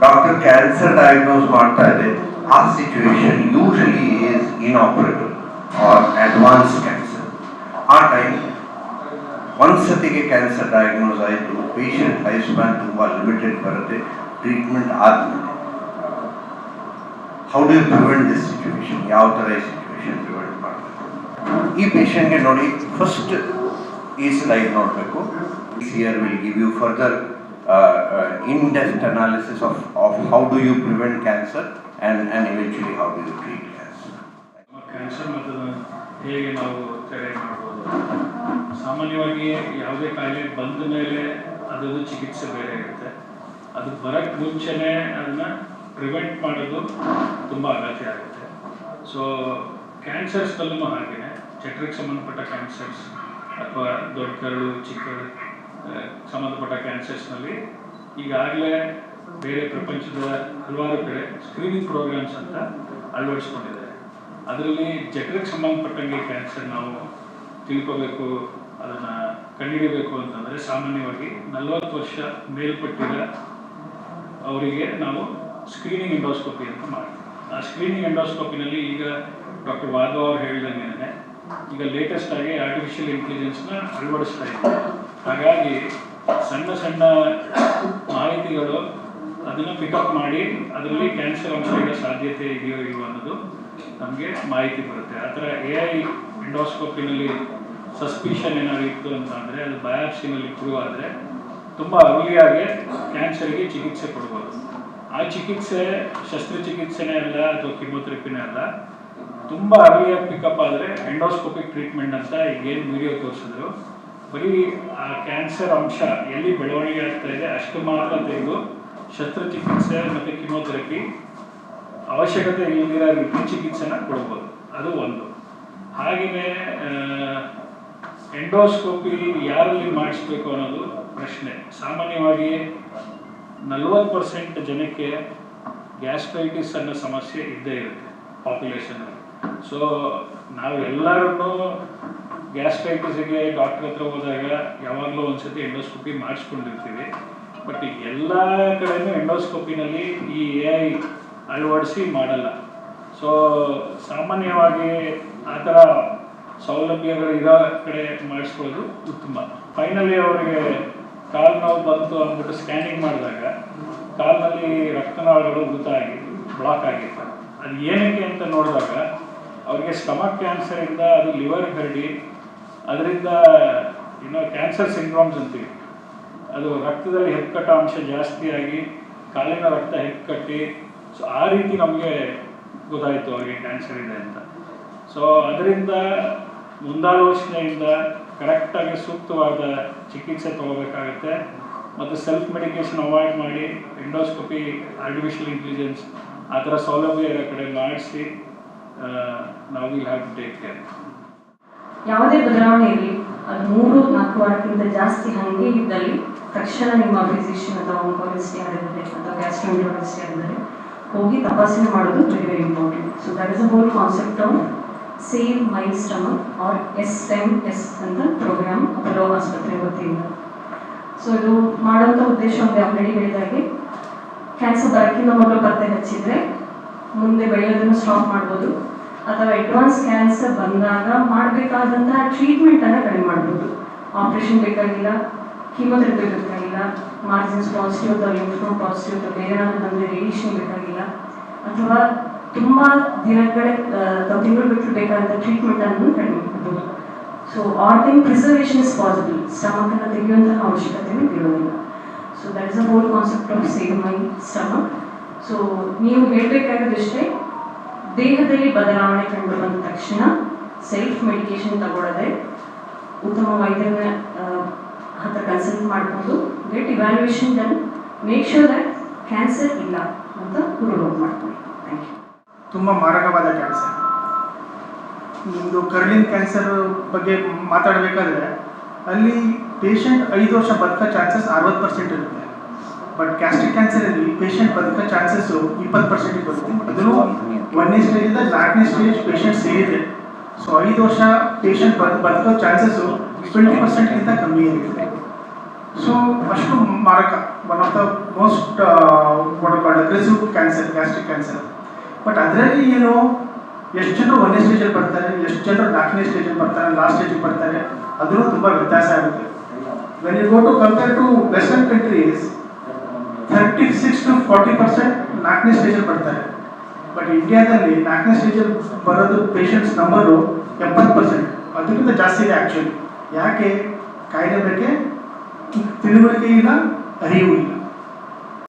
Doctor cancer diagnose ಮಾಡ್ತಾ ಇದೆ ಆ situation usually is inoperable or advanced cancer ಆ ಟೈಮ್ ಒಂದ್ಸತಿಗೆ ಕ್ಯಾನ್ಸರ್ ಡಯಾಗ್ನೋಸ್ ಆಯಿತು ಪೇಷಂಟ್ ಲೈಫ್ ಸ್ಪ್ಯಾನ್ ತುಂಬ ಲಿಮಿಟೆಡ್ ಬರುತ್ತೆ ಟ್ರೀಟ್ಮೆಂಟ್ ಆದಮೇಲೆ how do you prevent this situation ಯಾವ ಥರ ಈ ಸಿಚುವೇಶನ್ ಪ್ರಿವೆಂಟ್ ಮಾಡಬೇಕು ಈ ಪೇಷಂಟ್ಗೆ ನೋಡಿ ಫಸ್ಟ್ ಈ ಸ್ಲೈಡ್ ನೋಡಬೇಕು sir will give you further in depth analysis of of how do you prevent cancer and and eventually how do you treat cancer cancer ಮತ್ತು ಹೇಗೆ ನಾವು ತಡೆ ಮಾಡ್ಬೋದು? ಸಾಮಾನ್ಯವಾಗಿ ಯಾವುದೇ ಕಾಯಿಲೆ ಬಂದ ಮೇಲೆ ಅದರದ್ದು ಚಿಕಿತ್ಸೆ ಬೇರೆ ಇರುತ್ತೆ. ಅದು ಬರಕ್ಕೆ ಮುಂಚೆನೇ ಅದನ್ನು ಪ್ರಿವೆಂಟ್ ಮಾಡೋದು ತುಂಬ ಅಗತ್ಯ ಆಗುತ್ತೆ. ಸೊ ಕ್ಯಾನ್ಸರ್ಸ್ನಲ್ಲೂ ಹಾಗೆಯೇ ಜಠರಕ್ಕೆ ಸಂಬಂಧಪಟ್ಟ ಕ್ಯಾನ್ಸರ್ಸ್ ಅಥವಾ ದೊಡ್ಡ ಕರಳು ಚಿಕ್ಕ ಸಂಬಂಧಪಟ್ಟ ಕ್ಯಾನ್ಸರ್ಸ್ನಲ್ಲಿ ಈಗಾಗಲೇ ಬೇರೆ ಪ್ರಪಂಚದ ಹಲವಾರು ಕಡೆ ಸ್ಕ್ರೀನಿಂಗ್ ಪ್ರೋಗ್ರಾಮ್ಸ್ ಅಂತ ಅಳವಡಿಸ್ಕೊಂಡಿದ್ದಾರೆ. ಅದರಲ್ಲಿ ಜಠರಕ್ಕೆ ಸಂಬಂಧಪಟ್ಟಂಗೆ ಕ್ಯಾನ್ಸರ್ ನಾವು ತಿಳ್ಕೋಬೇಕು, ಅದನ್ನು ಕಂಡುಹಿಡಿಯಬೇಕು ಅಂತಂದರೆ ಸಾಮಾನ್ಯವಾಗಿ ನಲವತ್ತು ವರ್ಷ ಮೇಲ್ಪಟ್ಟಿರ ಅವರಿಗೆ ನಾವು ಸ್ಕ್ರೀನಿಂಗ್ ಎಂಡೋಸ್ಕೋಪಿ ಅಂತ ಮಾಡ್ತೀವಿ. ಆ ಸ್ಕ್ರೀನಿಂಗ್ ಎಂಡೋಸ್ಕೋಪಿನಲ್ಲಿ ಈಗ ಡಾಕ್ಟರ್ ವಾಧವ್ ಅವ್ರು ಹೇಳಿದಂಗೆ ಈಗ ಲೇಟೆಸ್ಟ್ ಆಗಿ ಆರ್ಟಿಫಿಷಿಯಲ್ ಇಂಟೆಲಿಜೆನ್ಸ್ನ ಅಳವಡಿಸ್ತಾ ಇದೆ ಹಾಗಾಗಿ ಸಣ್ಣ ಸಣ್ಣ ಮಾಹಿತಿಗಳು ಅದನ್ನು ಪಿಕಪ್ ಮಾಡಿ ಅದರಲ್ಲಿ ಕ್ಯಾನ್ಸರ್ ಅಂಶ ಇರೋ ಸಾಧ್ಯತೆ ಇದೆಯೋ ಇಲ್ವೋ ಅನ್ನೋದು ನಮಗೆ ಮಾಹಿತಿ ಬರುತ್ತೆ. ಆ ಥರ ಎ ಐ ಎಂಡೋಸ್ಕೋಪಿನಲ್ಲಿ ಸಸ್ಪಿಷನ್ ಏನಾದ್ರು ಇತ್ತು ಅಂತ ಅಂದರೆ ಅದು ಬಯಾಪ್ಸಿನಲ್ಲಿ ಪ್ರೂವ್ ಆದರೆ ತುಂಬ ಅರ್ಲಿಯಾಗಿ ಕ್ಯಾನ್ಸರ್ಗೆ ಚಿಕಿತ್ಸೆ ಕೊಡ್ಬೋದು. ಆ ಚಿಕಿತ್ಸೆ ಶಸ್ತ್ರಚಿಕಿತ್ಸೆನೇ ಅಲ್ಲ ಅಥವಾ ಕಿಮೋಥೆರಪಿನೇ ಅಲ್ಲ ತುಂಬ ಅರ್ಲಿಯಾಗಿ ಪಿಕಪ್ ಆದರೆ ಎಂಡೋಸ್ಕೋಪಿಕ್ ಟ್ರೀಟ್ಮೆಂಟ್ ಅಂತ ಈಗೇನು ವಿಡಿಯೋ ತೋರಿಸಿದ್ರು. ಬರೀ, ಆ ಕ್ಯಾನ್ಸರ್ ಅಂಶ ಎಲ್ಲಿ ಬೆಳವಣಿಗೆ ಆಗ್ತಾ ಇದೆ ಅಷ್ಟು ಮಾತ್ರ ತೆಗೆದು ಶಸ್ತ್ರಚಿಕಿತ್ಸೆ ಮತ್ತು ಕಿಮೋಥೆರಪಿ ಅವಶ್ಯಕತೆ ಇಲ್ಲದಿರೋ ರೀತಿ ಚಿಕಿತ್ಸೆನ ಕೊಡ್ಬೋದು. ಅದು ಒಂದು. ಹಾಗೆಯೇ ಎಂಡೋಸ್ಕೋಪಿ ಯಾರಲ್ಲಿ ಮಾಡಿಸ್ಬೇಕು ಅನ್ನೋದು ಪ್ರಶ್ನೆ. ಸಾಮಾನ್ಯವಾಗಿ ನಲ್ವತ್ತು ಪರ್ಸೆಂಟ್ ಜನಕ್ಕೆ ಗ್ಯಾಸ್ಟ್ರೈಟಿಸ್ ಅನ್ನೋ ಸಮಸ್ಯೆ ಇದ್ದೇ ಇರುತ್ತೆ ಪಾಪ್ಯುಲೇಷನಲ್ಲಿ ಸೊ ನಾವು ಎಲ್ಲರೂ ಗ್ಯಾಸ್ಟ್ರೈಟಿಸ್ಗೆ ಡಾಕ್ಟರ್ ಹತ್ರ ಹೋದಾಗ ಯಾವಾಗಲೂ ಒಂದ್ಸತಿ ಎಂಡೋಸ್ಕೋಪಿ ಮಾಡಿಸ್ಕೊಂಡಿರ್ತೀವಿ. ಬಟ್ ಎಲ್ಲ ಕಡೆಯೂ ಎಂಡೋಸ್ಕೋಪಿನಲ್ಲಿ ಈ ಎ ಐ ಅಳವಡಿಸಿ ಮಾಡಲ್ಲ. ಸೊ ಸಾಮಾನ್ಯವಾಗಿ ಆ ಥರ ಸೌಲಭ್ಯಗಳು ಇರೋ ಕಡೆ ಮಾಡಿಸ್ಕೊಳ್ಳೋದು ಉತ್ತಮ. ಫೈನಲಿ ಅವರಿಗೆ ಕಾಲು ನೋವು ಬಂತು ಅಂದ್ಬಿಟ್ಟು ಸ್ಕ್ಯಾನಿಂಗ್ ಮಾಡಿದಾಗ ಕಾಲಿನಲ್ಲಿ ರಕ್ತನಾಳಗಳು ಮೃತಾಗಿ ಬ್ಲಾಕ್ ಆಗಿತ್ತು ಅದು ಏನಕ್ಕೆ ಅಂತ ನೋಡಿದಾಗ ಅವ್ರಿಗೆ ಸ್ಟಮಕ್ ಕ್ಯಾನ್ಸರಿಂದ ಅದು ಲಿವರ್ ಹರಡಿ, ಅದರಿಂದ ಏನೋ ಕ್ಯಾನ್ಸರ್ ಸಿಂಡ್ರೋಮ್ಸ್ ಅಂತೀವಿ. ಅದು ರಕ್ತದಲ್ಲಿ ಹೆಪ್ಪುಕಟ್ಟ ಅಂಶ ಜಾಸ್ತಿಯಾಗಿ ಕಾಲಿನ ರಕ್ತ ಹೆಪ್ಪುಕಟ್ಟಿ ಸೊ ಆ ರೀತಿ ನಮಗೆ ಗೊತ್ತಾಯಿತು ಅವರಿಗೆ ಕ್ಯಾನ್ಸರ್ ಇದೆ ಅಂತ. ಸೊ ಅದರಿಂದ ಮುಂದಾಲೋಚನೆಯಿಂದ ಕರೆಕ್ಟಾಗಿ ಸೂಕ್ತವಾದ ಚಿಕಿತ್ಸೆ ತಗೋಬೇಕಾಗತ್ತೆ. ಮತ್ತು ಸೆಲ್ಫ್ ಮೆಡಿಕೇಶನ್ ಅವಾಯ್ಡ್ ಮಾಡಿ ಎಂಡೋಸ್ಕೋಪಿ ಆರ್ಟಿಫಿಷಿಯಲ್ ಇಂಟೆಲಿಜೆನ್ಸ್ ಆ ಥರ ಸೌಲಭ್ಯ ಇರೋ ಕಡೆ ಮಾಡಿಸಿ ನಾವು will have to take care ಯಾವುದೇ ಬದಲಾವಣೆ ಇರಲಿ ಅದು ಮೂರು, ನಾಲ್ಕು ವಾರಕ್ಕಿಂತ ಜಾಸ್ತಿ ಹಂಗೆ ಇದ್ದಲ್ಲಿ ತಕ್ಷಣ ನಿಮ್ಮ ಫಿಸಿಷಿಯನ್ ಅಥವಾ oncologist ಯಾರಿದ್ದಾರೆ ಅಥವಾ ಗ್ಯಾಸ್ಟ್ರೋಂಟ್ರಾಲಜಿಸ್ಟ್ ಯಾರಿದ್ದಾರೆ ಹೋಗಿ ತಪಾಸಣೆ ಮಾಡೋದು very very important so that is a whole concept of save my stomach or S M S ಅಂತ ಪ್ರೋಗ್ರಾಮ್ ಅಪೋಲೋ ಆಸ್ಪತ್ರೆ ವತಿಯಿಂದ. ಸೊ ಇದು ಮಾಡುವಂಥ ಉದ್ದೇಶ ಒಂದು ಆಲ್ರೆಡಿ ಹೇಳಿದಾಗೆ. ಕ್ಯಾನ್ಸರ್ ಬರಕ್ಕಿಂತ ಮೊದಲು ಪತ್ತೆ ಹಚ್ಚಿದ್ರೆ ಮುಂದೆ ಬೆಳೆಯೋದನ್ನು ಸ್ಟಾಪ್ ಮಾಡ್ಬೋದು. ಅಥವಾ ಅಡ್ವಾನ್ಸ್ ಕ್ಯಾನ್ಸರ್ ಬಂದಾಗ ಮಾಡಬೇಕಾದಂತಹ ಟ್ರೀಟ್ಮೆಂಟನ್ನು ಕಡಿಮೆ ಮಾಡ್ಬೋದು. ಆಪ್ರೇಷನ್ ಬೇಕಾಗಿಲ್ಲ ಕೀಮೋಥೆರಪಿ ಬೇಕಾಗಿಲ್ಲ ಮಾರ್ಜಿನ್ಸ್ ಪಾಸಿಟಿವ್ ಅಥವಾ ಲಿಂಫ್ನೋಡ್ ಪಾಸಿಟಿವ್ ಅಥವಾ ಬೇರೆ ಏನಾದರೂ ಬಂದರೆ ರೇಡಿಯೇಷನ್ ಬೇಕಾಗಿಲ್ಲ. ಅಥವಾ ತುಂಬ ದಿನಗಳೇ ತಿಂಗಳು ಬಿಟ್ಟು ಬೇಕಾದಂಥ ಟ್ರೀಟ್ಮೆಂಟನ್ನು ಕಡಿಮೆ ಮಾಡ್ಬೋದು. So organ preservation is possible ಸ್ಟಮಕನ್ನು ತೆಗೆಯುವಂತಹ ಅವಶ್ಯಕತೆ ಇರೋದಿಲ್ಲ. So that is a whole concept of save my stomach so ನೀವು ಹೇಳಬೇಕಾಗಿದ್ದಷ್ಟೇ, ದೇಹದಲ್ಲಿ ಬದಲಾವಣೆ ಕಂಡು ಬಂದ ತಕ್ಷಣ ಸೆಲ್ಫ್ ಮೆಡಿಕೇಶನ್ ತಗೊಳ್ಳದೆ ಉತ್ತಮ ವೈದ್ಯರ ಹತ್ರ ಕನ್ಸಲ್ಟ್ ಮಾಡ್ಬೋದು. Get evaluation done make sure that cancer ಇಲ್ಲ ಅಂತ ಗುರು ಮಾಡ್ಕೊಳ್ಳಿ. ಥ್ಯಾಂಕ್ ಯು ತುಂಬ ಮಾರಕವಾದ ಕ್ಯಾನ್ಸರ್ ನಿಮ್ಮದು ಕರ್ಲಿನ್ ಕ್ಯಾನ್ಸರ್ ಬಗ್ಗೆ ಮಾತಾಡಬೇಕಾದ್ರೆ, ಅಲ್ಲಿ ಪೇಷಂಟ್ ಐದು ವರ್ಷ ಬದುಕೋ ಚಾನ್ಸಸ್ ಅರವತ್ತು ಪರ್ಸೆಂಟ್ ಇರುತ್ತೆ. ಬಟ್ ಗ್ಯಾಸ್ಟ್ರಿಕ್ ಕ್ಯಾನ್ಸರಲ್ಲಿ ಪೇಷಂಟ್ ಬದುಕೋ ಚಾನ್ಸಸ್ ಇಪ್ಪತ್ತು ಪರ್ಸೆಂಟ್ ಬರುತ್ತೆ ಅದನ್ನು ಒಂದನೇ ಇಂದ ನಾಲ್ಕನೇ ಸ್ಟೇಜ್ ಪೇಷಂಟ್ ಸೇರಿದೆ ಸೊ ಐದು ವರ್ಷ ಪೇಷಂಟ್ ಬದ್ ಬದುಕೋ ಚಾನ್ಸಸ್ಸು ಟ್ವೆಂಟಿ ಪರ್ಸೆಂಟ್ಗಿಂತ ಕಮ್ಮಿ ಇರುತ್ತೆ ಸೊ ಅಷ್ಟು ಮಾರಕ one of the most aggressive cancer gastric cancer but ಅದರಲ್ಲಿ ಏನು ಎಷ್ಟು ಜನರು ಒಂದನೇ ಸ್ಟೇಜಲ್ಲಿ ಬರ್ತಾರೆ ಎಷ್ಟು ಜನರು ನಾಲ್ಕನೇ ಸ್ಟೇಜಲ್ಲಿ ಬರ್ತಾರೆ ಲಾಸ್ಟ್ ಸ್ಟೇಜಿಗೆ ಬರ್ತಾರೆ ಅದೂ ತುಂಬ ವ್ಯತ್ಯಾಸ ಆಗುತ್ತೆ. When you go to compare to western countries thirty six to forty percent ನಾಲ್ಕನೇ ಸ್ಟೇಜಲ್ಲಿ ಬರ್ತಾರೆ. ಬಟ್ ಇಂಡಿಯಾದಲ್ಲಿ ನಾಲ್ಕನೇ ಸ್ಟೇಜಲ್ಲಿ ಬರೋದು ಪೇಷಂಟ್ಸ್ ನಂಬರು ಎಪ್ಪತ್ತು ಪರ್ಸೆಂಟ್ ಅದಕ್ಕಿಂತ ಜಾಸ್ತಿ ಇದೆ ಆ್ಯಕ್ಚುಲಿ ಯಾಕೆ? ಕಾಯಿಲೆ ಬಗ್ಗೆ ತಿಳುವಳಿಕೆ ಇಲ್ಲ, ಅರಿವು ಇಲ್ಲ.